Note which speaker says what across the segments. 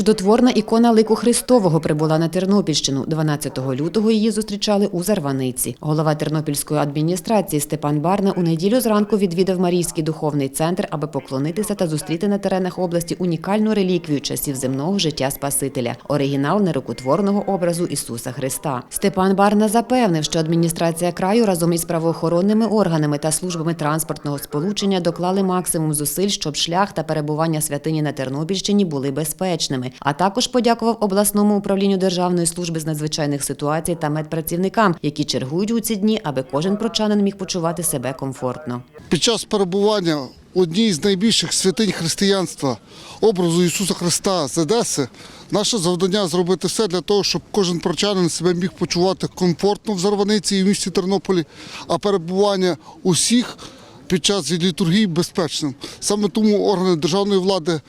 Speaker 1: Чудотворна ікона лику Христового прибула на Тернопільщину. 12 лютого її зустрічали у Зарваниці. Голова Тернопільської адміністрації Степан Барна у неділю зранку відвідав Марійський духовний центр, аби поклонитися та зустріти на теренах області унікальну реліквію часів земного життя Спасителя – оригінал нерукотворного образу Ісуса Христа. Степан Барна запевнив, що адміністрація краю разом із правоохоронними органами та службами транспортного сполучення доклали максимум зусиль, щоб шлях та перебування святині на Тернопільщині були безпечними. А також подякував обласному управлінню Державної служби з надзвичайних ситуацій та медпрацівникам, які чергують у ці дні, аби кожен прочанин міг почувати себе комфортно.
Speaker 2: Під час перебування одній з найбільших святинь християнства, образу Ісуса Христа з Одеси, наше завдання зробити все для того, щоб кожен прочанин себе міг почувати комфортно в Зарваниці і в місті Тернополі, а перебування усіх під час літургії безпечним. Саме тому органи державної влади.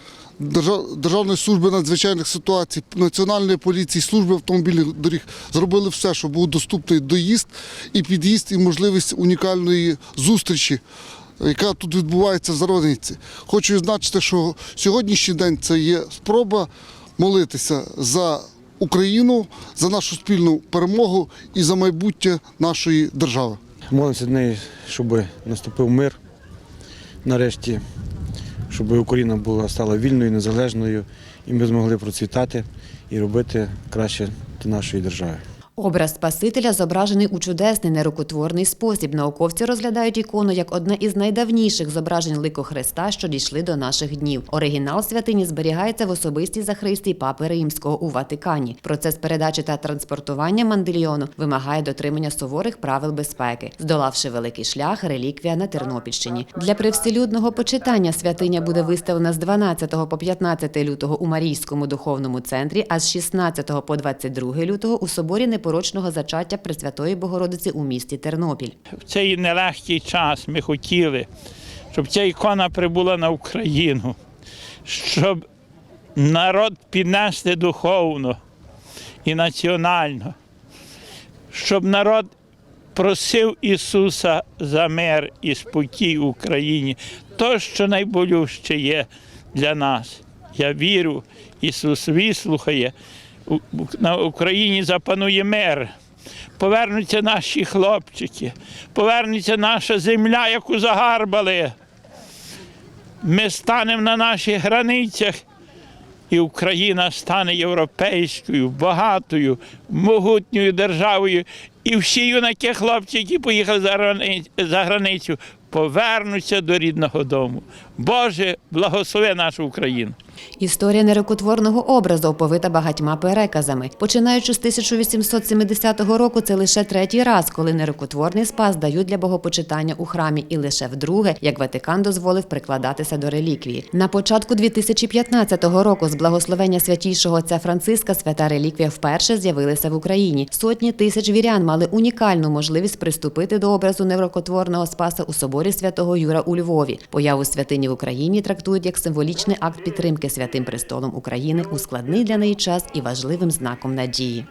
Speaker 2: Держав- Державної служби надзвичайних ситуацій, Національної поліції, служби автомобільних доріг зробили все, щоб був доступний доїзд і під'їзд, і можливість унікальної зустрічі, яка тут відбувається в Зарваниці. Хочу відзначити, що сьогоднішній день це є спроба молитися за Україну, за нашу спільну перемогу і за майбутнє нашої держави.
Speaker 3: Молимося неї, щоб наступив мир нарешті, щоб Україна була стала вільною, незалежною, і ми змогли процвітати і робити краще для нашої держави.
Speaker 1: Образ Спасителя зображений у чудесний нерукотворний спосіб. Науковці розглядають ікону як одне із найдавніших зображень лику Христа, що дійшли до наших днів. Оригінал святині зберігається в особистій захристі Папи Римського у Ватикані. Процес передачі та транспортування мандильйону вимагає дотримання суворих правил безпеки. Здолавши великий шлях, реліквія на Тернопільщині. Для привселюдного почитання святиня буде виставлена з 12 по 15 лютого у Марійському духовному центрі, а з 16 по 22 лютого у соборі непорочного зачаття Пресвятої Богородиці у місті Тернопіль.
Speaker 4: в цей нелегкий час ми хотіли, щоб ця ікона прибула на Україну, щоб народ піднести духовно і національно, щоб народ просив Ісуса за мир і спокій в Україні, то, що найболюще є для нас. Я вірю, Ісус вислухає. На Україні запанує мир. Повернуться наші хлопчики, повернеться наша земля, яку загарбали. Ми станемо на наших границях, і Україна стане європейською, багатою, могутньою державою. І всі юнаки хлопці, які поїхали за границю, повернуться до рідного дому. Боже, благослови нашу Україну.
Speaker 1: Історія нерукотворного образу оповита багатьма переказами. Починаючи з 1870 року, це лише третій раз, коли нерукотворний спас дають для богопочитання у храмі, і лише вдруге, як Ватикан дозволив прикладатися до реліквії. На початку 2015 року з благословення святійшого отця Франциска свята реліквія вперше з'явилася в Україні. Сотні тисяч вірян мали унікальну можливість приступити до образу нерукотворного спаса у соборі святого Юра у Львові. Появу святині в Україні трактують як символічний акт підтримки святим престолом України у складний для неї час і важливим знаком надії.